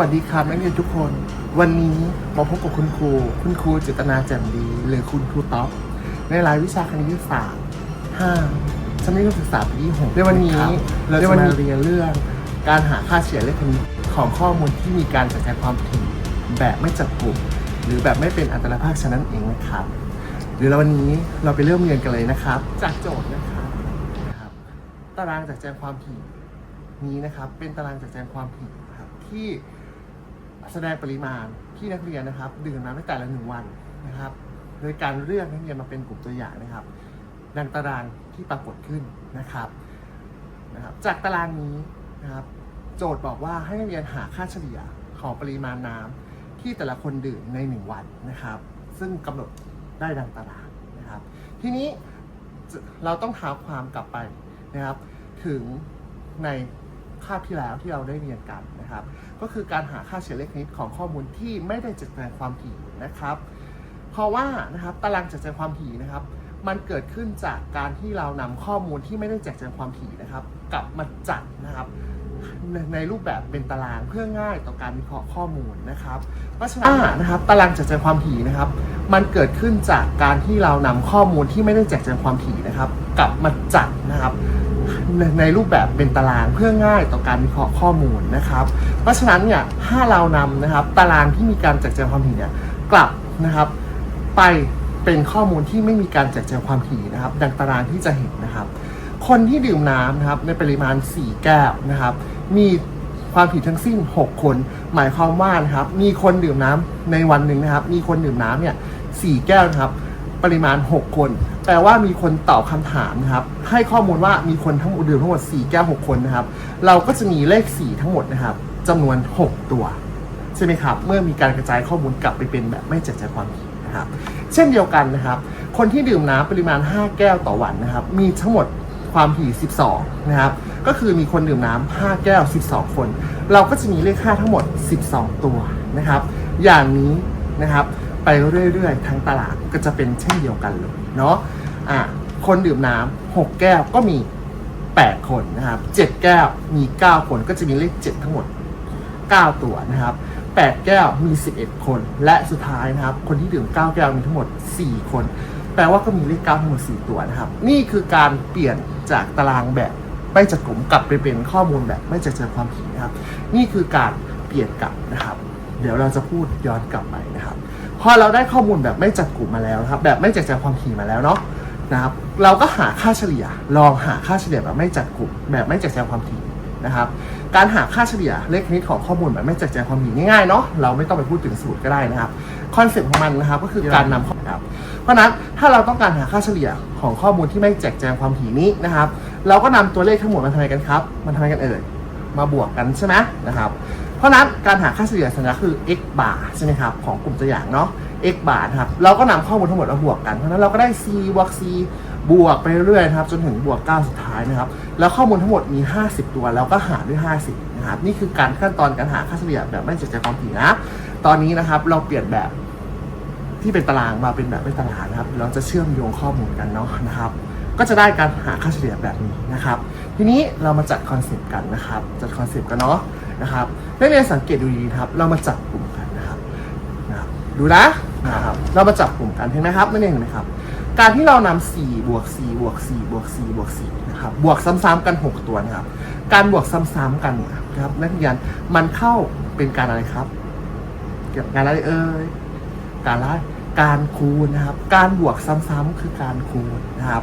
วัสดีครับนักเรียนทุกคน วันนี้มาพบกับคุณครู คุณครูเจตนาแจ่มดี หรือคุณครูต๊อปในรายวิชาคณิตศาสตร์5ชั้นมัธยมศึกษาปีที่6ในวันนี้เราจะมาเรียนเรื่อง การหาค่าเฉลี่ยเลขคณิตของข้อมูลที่มีการจัดการความถี่แบบไม่จับกลุ่มหรือแบบไม่เป็นอัตราภาคฉะนั้นเองนะครับเดี๋ยวเราวันนี้เราไปเริ่มเรียนกันเลยนะครับ จากโจทย์นะครับนะครับตารางจัดแจงความถี่นี้นะครับ เป็นตารางจัดแจงความถี่นะครับที่ แสดงปริมาณที่นักเรียนนะครับ ดื่มน้ำในแต่ละหนึ่งวันนะครับ โดยการเลือกนักเรียนมาเป็นกลุ่มตัวอย่างนะครับ ดังตารางที่ปรากฏขึ้นนะครับนะครับ จากตารางนี้นะครับ โจทย์บอกว่าให้นักเรียนหาค่าเฉลี่ยของปริมาณน้ำที่แต่ละคนดื่มในหนึ่งวันนะครับ ซึ่งกำหนดได้ดังตารางนะครับ ทีนี้เราต้องเท้าความกลับไปนะครับ ถึงใน คาบที่แล้วที่เราได้เรียนกันนะครับ ก็คือการหาค่าเฉลี่ยเลขคณิตของข้อมูลที่ไม่ได้จัดแจงความถี่นะครับ เพราะว่านะครับตารางจัดแจงความถี่นะครับ มันเกิดขึ้นจากการที่เรานำข้อมูลที่ไม่ได้แจัดแจงความถี่นะครับ กลับมาจัดนะครับในในรูปแบบเป็นตารางเพื่อง่ายต่อการวิเคราะห์ข้อมูลนะครับ เพราะฉะนั้นนะครับตารางจัดแจงความถี่นะครับ มันเกิดขึ้นจากการที่เรานำข้อมูลที่ไม่ได้แจัดแจงความถี่นะครับ กลับมาจัดนะครับ ในในรูปแบบเป็นตารางเพื่อง่ายต่อการวิเคราะห์ข้อมูลนะครับ เพราะฉะนั้นเนี่ยถ้าเรานำนะครับตารางที่มีการจัดแจงความถี่เนี่ยกลับนะครับไปเป็นข้อมูลที่ไม่มีการจัดแจงความถี่นะครับ ดังตารางที่จะเห็นนะครับ คนที่ดื่มน้ำนะครับในปริมาณ 4 แก้วนะครับ มีความถี่ทั้งสิ้น 6 คน หมายความว่านะครับมีคนดื่มน้ำในวันหนึ่งนะครับ มีคนดื่มน้ำเนี่ย4แก้วนะครับ ปริมาณ 6 คน แปลว่ามีคนตอบคำถามนะครับ ให้ข้อมูลว่ามีคนทั้งหมดดื่มทั้งหมด4แก้ว6คนนะครับ เราก็จะมีเลข 4 ทั้งหมดนะครับจำนวน 6 ตัว ใช่ไหมครับ เมื่อมีการกระจายข้อมูลกลับไปเป็นแบบไม่จัดแจงความถี่นะครับ เช่นเดียวกันนะครับ คนที่ดื่มน้ำปริมาณ 5 แก้วต่อวันนะครับ มีทั้งหมดความถี่ 12 นะครับ ก็คือมีคนดื่มน้ำ5แก้ว 12 คน เราก็จะมีเลข5ทั้งหมด 12 ตัวนะครับ อย่างนี้นะครับ ไปเรื่อยๆทั้งตลาดก็จะเป็นเช่นเดียวกันเลยเนาะอะคนดื่มน้ำ6แก้วก็มี 8 คนนะครับ7แก้วมี 9 คนก็จะมีเลข 7 ทั้งหมด 9 ตัวนะครับ8 แก้วมี 11 คน และสุดท้ายนะครับ คนที่ดื่ม 9 แก้วมีทั้งหมด 4 คน แปลว่าก็มีเลข9ทั้งหมด 4 ตัวนะครับ นี่คือการเปลี่ยนจากตารางแบบไม่จัดกลุ่มกลับไปเป็นข้อมูลแบบไม่จัดแจงความถี่นะครับ นี่คือการเปลี่ยนกลับนะครับ เดี๋ยวเราจะพูดย้อนกลับไปนะครับ อเราได้ข้อมูลแบบไม่จัดกลุ่มมาแล้วนะครับ แบบไม่แจัดแจงความถี่มาแล้วเนาะนะครับ เราก็หาค่าเฉลี่ย ลองหาค่าเฉลี่ยแบบไม่จัดกลุ่ม แบบไม่แจัดแจงความถี่นะครับ การหาค่าเฉลี่ยเลขคณิตของข้อมูลแบบไม่แจัดแจงความถี่ง่ายๆเนาะ เราไม่ต้องไปพูดถึงสูตรก็ได้นะครับ คอนเซ็ปต์ของมันนะครับก็คือการนำข้อมูลครับ เพราะนั้นถ้าเราต้องการหาค่าเฉลี่ยของข้อมูลที่ไม่แจกแจงความถี่นี้นะครับ เราก็นำตัวเลขทั้งหมดมาทำไมกันครับ มันทำไมกันเอ่ย มาบวกกันใช่ไหมนะครับ เพราะนั้นการหาค่าเฉลี่ยสัญลักษณ์คือ x bar ใช่ไหมครับของกลุ่มตัวอย่างเนาะ x bar นะครับเราก็นำข้อมูลทั้งหมดมาบวกกันเพราะนั้นเราก็ได้ c บวก c บวกไปเรื่อยๆนะครับจนถึงบวก 9 สุดท้ายนะครับ แล้วข้อมูลทั้งหมดมี 50 ตัวเราก็หารด้วย 50นะครับนี่คือการขั้นตอนการหาค่าเฉลี่ยแบบไม่แจกแจงความถี่นะตอนนี้นะครับเราเปลี่ยนแบบที่เป็นตารางมาเป็นแบบไม่ตารางนะครับ เราจะเชื่อมโยงข้อมูลกันเนาะนะครับ ก็จะได้การหาค่าเฉลี่ยแบบนี้นะครับ ทีนี้เรามาจัดคอนเซปต์กันนะครับ จัดคอนเซปต์กันเนาะนะครับนักเรียนสังเกตดูดีครับ เรามาจับกลุ่มกันนะครับนะครับ ดูนะนะครับ เรามาจับกลุ่มกันเห็นไหมครับนักเรียนเห็นไหมครับ การที่เรานำ4บวก4บวก4บวก4บวก4นะครับ บวกซ้ำๆกัน 6 ตัวนะครับ การบวกซ้ำๆกันเนี่ยนะครับนักเรียนมันเข้าเป็นการอะไรครับ เกี่ยวกับการอะไรเอ่ยการละการคูณนะครับ การบวกซ้ำๆคือการคูณนะครับ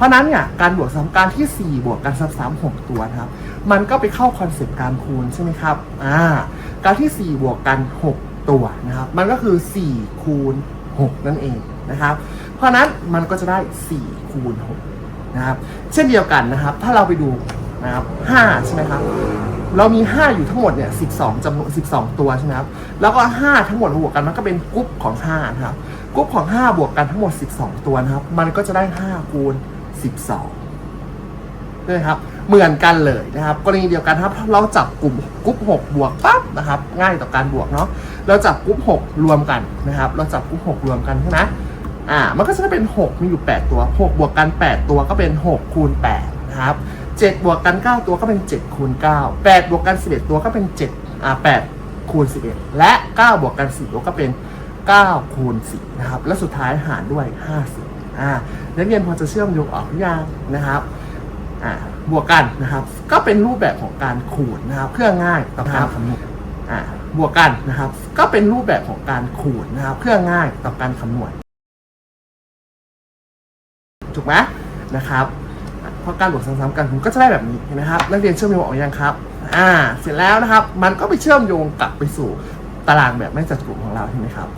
เพราะนั้นเนี่ยการบวกซ้ำการที่ 4 บวกกันซ้ำๆ6ตัวนะครับ มันก็ไปเข้าคอนเซปต์การคูณใช่ไหมครับอ่าการที่ 4 บวกกัน 6 ตัวนะครับ มันก็คือ 4 คูณ 6 นั่นเองนะครับ เพราะฉะนั้นมันก็จะได้ 4 คูณ 6 นะครับ เช่นเดียวกันนะครับ ถ้าเราไปดูนะครับ5ใช่ไหมครับ เรามี 5 อยู่ทั้งหมดเนี่ย 12จำนวน12 ตัวใช่ไหมครับ แล้วก็ 5 ทั้งหมดบวกกันมันก็เป็นกรุ๊ปของ5นะครับกรุ๊ปของ 5 บวกกันทั้งหมด 12 ตัวนะครับ มันก็จะได้ 5 คูณ 12ด้วยครับ เหมือนกันเลยนะครับ กรณีเดียวกันครับ เราจับกลุ่มกรุ๊ป6บวกปั๊บนะครับ ง่ายต่อการบวกเนาะเราจับกรุ๊ป6รวมกันนะครับ เราจับกรุ๊ป6รวมกันใช่ไหมอ่า มันก็จะเป็น 6 มีอยู่ 8 ตัว 6 บวกกัน 8 ตัวก็เป็น 6 คูณ8นะครับ 7 บวกกัน 9 ตัวก็เป็น 7 คูณ 9 8 บวกกัน 11 ตัวก็เป็น 7 อ่า 8 คูณ 11 และ 9 บวกกัน4ก็เป็น 9 คูณ4นะครับ และสุดท้ายหารด้วย 50 อ่านักเรียนพอจะเชื่อมโยงออกหรือยังนะครับอ่าบวกกันนะครับ ก็เป็นรูปแบบของการคูณนะครับเพื่อง่ายต่อการคำนวณอ่าบวกกันนะครับ ก็เป็นรูปแบบของการคูณนะครับ เพื่อง่ายต่อการคำนวณถูกไหมนะครับอะเพราะการบวกซ้ำๆกันผมก็จะได้แบบนี้เห็นไหมครับนักเรียนเชื่อมโยงออกยังครับอ่าเสร็จแล้วนะครับ มันก็ไปเชื่อมโยงกลับไปสู่ตารางแบบไม่จัดกลุ่มของเราเห็นไหมครับ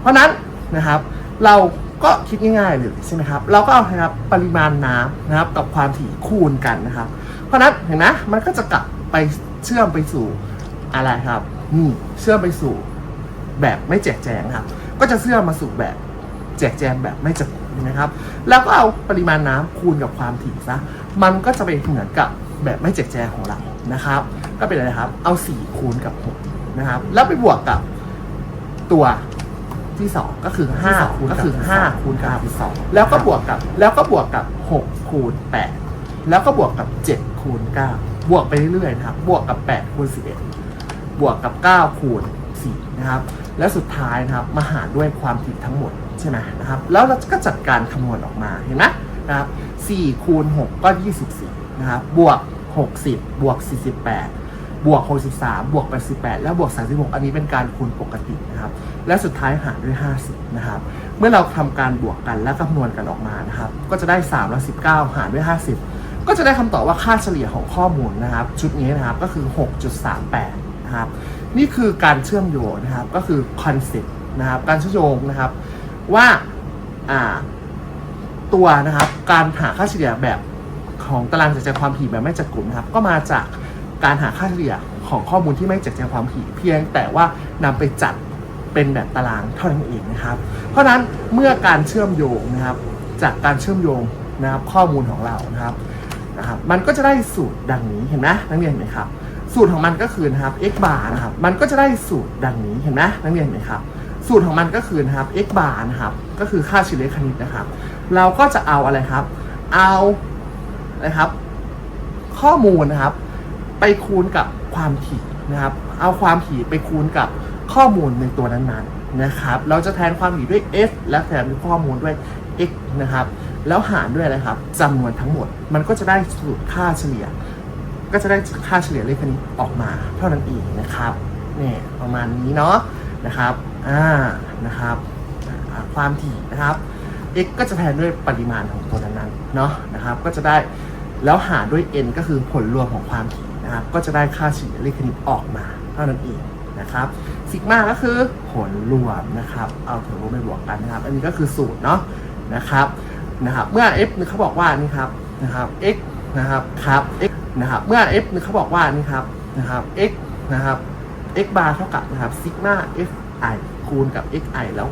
เพราะฉะนั้นนะครับ เรา ก็คิดง่ายๆเลยใช่ไหมครับ เราก็เอานะครับปริมาณน้ำนะครับกับความถี่คูณกันนะครับ เพราะนั้นเห็นไหมมันก็จะกลับไปเชื่อมไปสู่อะไรครับนี่เชื่อมไปสู่แบบไม่แจกแจงครับ ก็จะเชื่อมมาสู่แบบแจกแจงแบบไม่จัดกลุ่มนะครับ แล้วก็เอาปริมาณน้ำคูณกับความถี่ซะ มันก็จะไปเหมือนกับแบบไม่แจกแจงของเรา นะครับ ก็เป็นอะไรครับ เอา 4 คูณกับ 6 นะครับ แล้วไปบวกกับตัว ที่2ก็คือ5คูณก็คือ5คูณกับ2แล้วก็บวกกับแล้วก็บวกกับ6คูณ8แล้วก็บวกกับ7คูณ9บวกไปเรื่อยๆนะครับ บวกกับ8คูณ11บวกกับ9คูณ4นะครับ และสุดท้ายนะครับมาหารด้วยความผิดทั้งหมดใช่ไหมนะครับ แล้วเราก็จัดการคำนวณออกมาเห็นไหมนะครับ4คูณ6ก็24นะครับบวก60บวก48บ บวก 63 บวก 88 แล้วบวก 36 อันนี้เป็นการคูณปกตินะครับ และสุดท้ายหารด้วย 50 นะครับ เมื่อเราทำการบวกกันและคำนวณกันออกมานะครับ ก็จะได้3แล้ว19 หารด้วย 50 ก็จะได้คำตอบว่าค่าเฉลี่ยของข้อมูลนะครับ ชุดนี้นะครับก็คือ 6.38 นะครับ นี่คือการเชื่อมโยงนะครับ ก็คือคอนเซ็ปต์นะครับ การเชื่อมโยงนะครับว่าอ่าตัวนะครับ การหาค่าเฉลี่ยแบบของตารางจัดแจงความถี่แบบไม่จัดกลุ่มนะครับ ก็มาจาก การหาค่าเฉลี่ยของข้อมูลที่ไม่จัดแจงความถี่เพียงแต่ว่านำไปจัดเป็นแบบตารางเท่านั้นเองนะครับ เพราะฉะนั้นเมื่อการเชื่อมโยงนะครับจากการเชื่อมโยงนะครับข้อมูลของเรานะครับนะครับมันก็จะได้สูตรดังนี้เห็นไหมนักเรียนเห็นไหมครับ สูตรของมันก็คือนะครับ x bar นะครับมันก็จะได้สูตรดังนี้เห็นไหมนักเรียนเห็นไหมครับสูตรของมันก็คือนะครับ x bar นะครับก็คือค่าเฉลี่ยคณิตนะครับ เราก็จะเอาอะไรครับ เอาอะไรครับ ข้อมูลนะครับ ไปคูณกับความถี่นะครับ เอาความถี่ไปคูณกับข้อมูลในตัวนั้นๆนะครับ เราจะแทนความถี่ด้วย f และแทนข้อมูลด้วย x นะครับ แล้วหารด้วยอะไรครับจำนวนทั้งหมด มันก็จะได้สูตรค่าเฉลี่ย ก็จะได้ค่าเฉลี่ยเลขคณิตออกมา เท่านั้นเองนะครับเนี่ยประมาณนี้เนาะนะครับ อ่า นะครับ ความถี่นะครับ x ก็จะแทนด้วยปริมาณของตัวนั้นๆเนาะนะครับ ก็จะได้แล้วหารด้วย n ก็คือผลรวมของความถี่ นะครับก็จะได้ค่าเฉลี่ยเลขคณิตออกมาเท่านั้นเองนะครับซิกมาก็คือผลรวมนะครับเอาผลรวมไปบวกกันนะครับ อันนี้ก็คือสูตรเนาะนะครับนะครับเมื่อ f เขาบอกว่านี่ครับนะครับ x นะครับครับ x นะครับเมื่อ f เขาบอกว่านี่ครับนะครับ x นะครับ x bar เท่ากับนะครับซิกมา f i คูณกับ x i แล้ว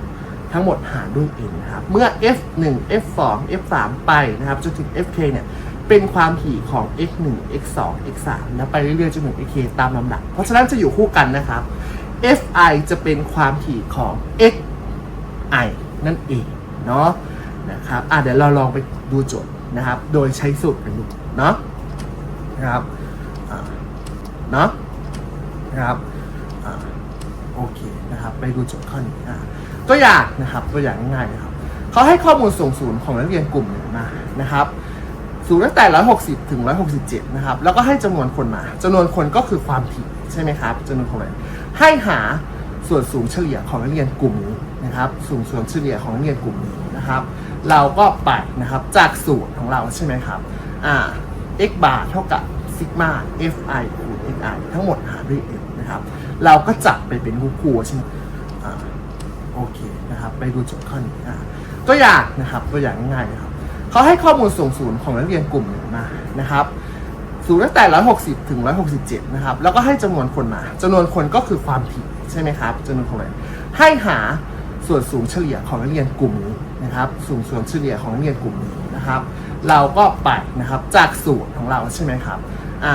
ทั้งหมดหารด้วย n นะครับ เมื่อ f 1 f 2 f 3ไปนะครับจนถึง f k เนี่ย เป็นความถี่ของ x 1 x 2 x 3แล้วไปเรื่อยๆจนถึง x k ตามลำดับ เพราะฉะนั้นจะอยู่คู่กันนะครับ f i จะเป็นความถี่ของ x i นั่นเองเนาะนะครับอะเดี๋ยวเราลองไปดูโจทย์นะครับ โดยใช้สูตรกันดูเนาะนะครับเนาะนะครับอโอเคนะครับ ไปดูโจทย์ข้อนี้อะตัวอย่างนะครับตัวอย่างง่ายๆนะครับเขาให้ข้อมูลส่งศูนย์ของนักเรียนกลุ่มหนึ่งมานะครับ ศูนย์ตั้งแต่ 160 ถึง 167 นะครับ แล้วก็ให้จำนวนคนมาจำนวนคนก็คือความถี่ใช่ไหมครับจำนวนคนให้หาส่วนสูงเฉลี่ยของนักเรียนกลุ่มนี้นะครับ สูงส่วนเฉลี่ยของนักเรียนกลุ่มนี้นะครับ เราก็ไปนะครับจากสูตรของเราใช่ไหมครับ อ่า x bar เท่ากับซิกมา fi คูณ xi ทั้งหมดหารด้วย n นะครับ เราก็จับไปเป็นคู่คู่ใช่ไหมอ่า โอเคนะครับ ไปดูโจทย์ข้อนี้อ่าตัวอย่างนะครับ ตัวอย่างง่ายๆนะครับ เขาให้ข้อมูลส่งศูนย์ของนักเรียนกลุ่มหนึ่งมานะครับสูงตั้งแต่ 160 ถึง 167 นะครับ แล้วก็ให้จำนวนคนมาจำนวนคนก็คือความถี่ใช่ไหมครับจำนวนคนให้หาส่วนสูงเฉลี่ยของนักเรียนกลุ่มนี้นะครับสูงส่วนเฉลี่ยของนักเรียนกลุ่มนี้นะครับ เราก็ไปนะครับจากสูตรของเราใช่ไหมครับอ่า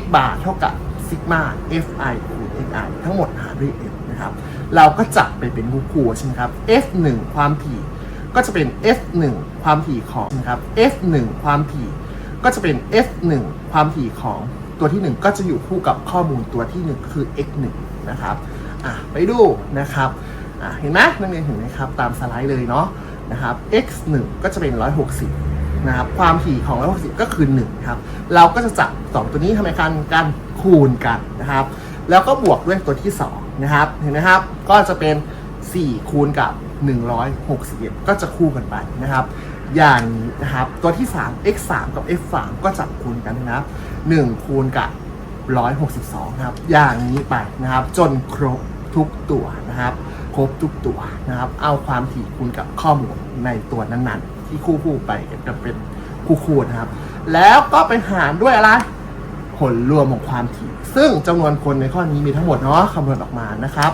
x bar เท่ากับซิกมา fi คูณ xi ทั้งหมดหารด้วย n นะครับ เราก็จับไปเป็นคู่คูใช่ไหมครับ f 1ความถี่ ก็จะเป็น f 1 ความถี่ของนะครับ f 1 ความถี่ก็จะเป็น f 1 ความถี่ของตัวที่ 1 ก็จะอยู่คู่กับข้อมูลตัวที่ 1 คือ x 1 นะครับอะไปดูนะครับอะเห็นไหมนักเรียนเห็นไหมครับ ตามสไลด์เลยเนาะนะครับ x 1 ก็จะเป็น 160นะครับความถี่ของ 160 ก็คือ1ครับเราก็จะจับ 2 ตัวนี้ทำไมกันกันคูณกันนะครับ แล้วก็บวกด้วยตัวที่2นะครับเห็นไหมครับก็จะเป็น 4 คูณกับ 161 ก็จะคู่กันไปนะครับ อย่างนี้นะครับตัวที่ 3 x 3กับ f 3ก็จับคูณกันนะครับ1คูณกับ 162 นะครับ อย่างนี้ไปนะครับ จนครบทุกตัวนะครับ ครบทุกตัวนะครับ เอาความถี่คูณกับข้อมูลในตัวนั้นๆ ที่คู่คู่ไปกันเป็นคู่ๆนะครับ แล้วก็ไปหารด้วยอะไร ผลรวมของความถี่ ซึ่งจำนวนคนในข้อนี้มีทั้งหมดเนาะคำนวณออกมานะครับ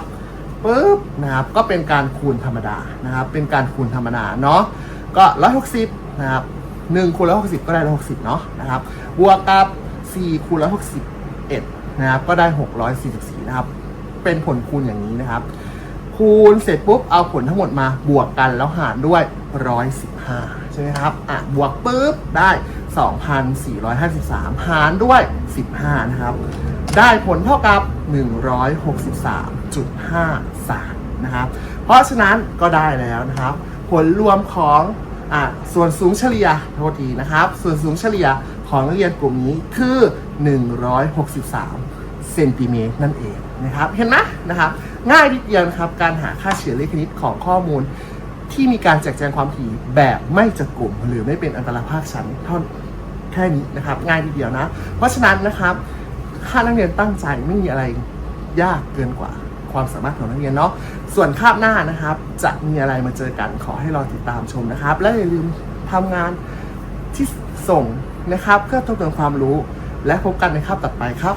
ปุ๊บนะครับก็เป็นการคูณธรรมดานะครับเป็นการคูณธรรมดาเนาะก็160นะครับ1คูณ160ก็ได้160เนาะนะครับบวกกับ4คูณ161นะครับก็ได้644นะครับเป็นผลคูณอย่างนี้นะครับ คูณเสร็จปุ๊บเอาผลทั้งหมดมาบวกกันแล้วหารด้วย115ใช่ไหมครับอะบวกปุ๊บได้2,453หารด้วย15นะครับได้ผลเท่ากับ163.53น 0.53 นะครับ เพราะฉะนั้นก็ได้แล้วนะครับ ผลรวมของอะส่วนสูงเฉลี่ยโทษทีนะครับ ส่วนสูงเฉลี่ยของนักเรียนกลุ่มนี้คือ 163 เซนติเมตรนั่นเองนะครับ เห็นไหมนะครับ ง่ายนิดเดียวครับ การหาค่าเฉลี่ยเลขคณิตของข้อมูลที่มีการแจกแจงความถี่แบบไม่จัดกลุ่ม หรือไม่เป็นอันตรภาคชั้นเท่าแค่นี้นะครับ ง่ายนิดเดียวนะ เพราะฉะนั้นนะครับถ้านักเรียนตั้งใจไม่มีอะไรยากเกินกว่า ความสามารถของนักเรียนเนาะส่วนคาบหน้านะครับ จะมีอะไรมาเจอกันขอให้รอติดตามชมนะครับ และอย่าลืมทำงานที่ส่งนะครับเพื่อทบทวนความรู้ และพบกันในคาบต่อไปครับ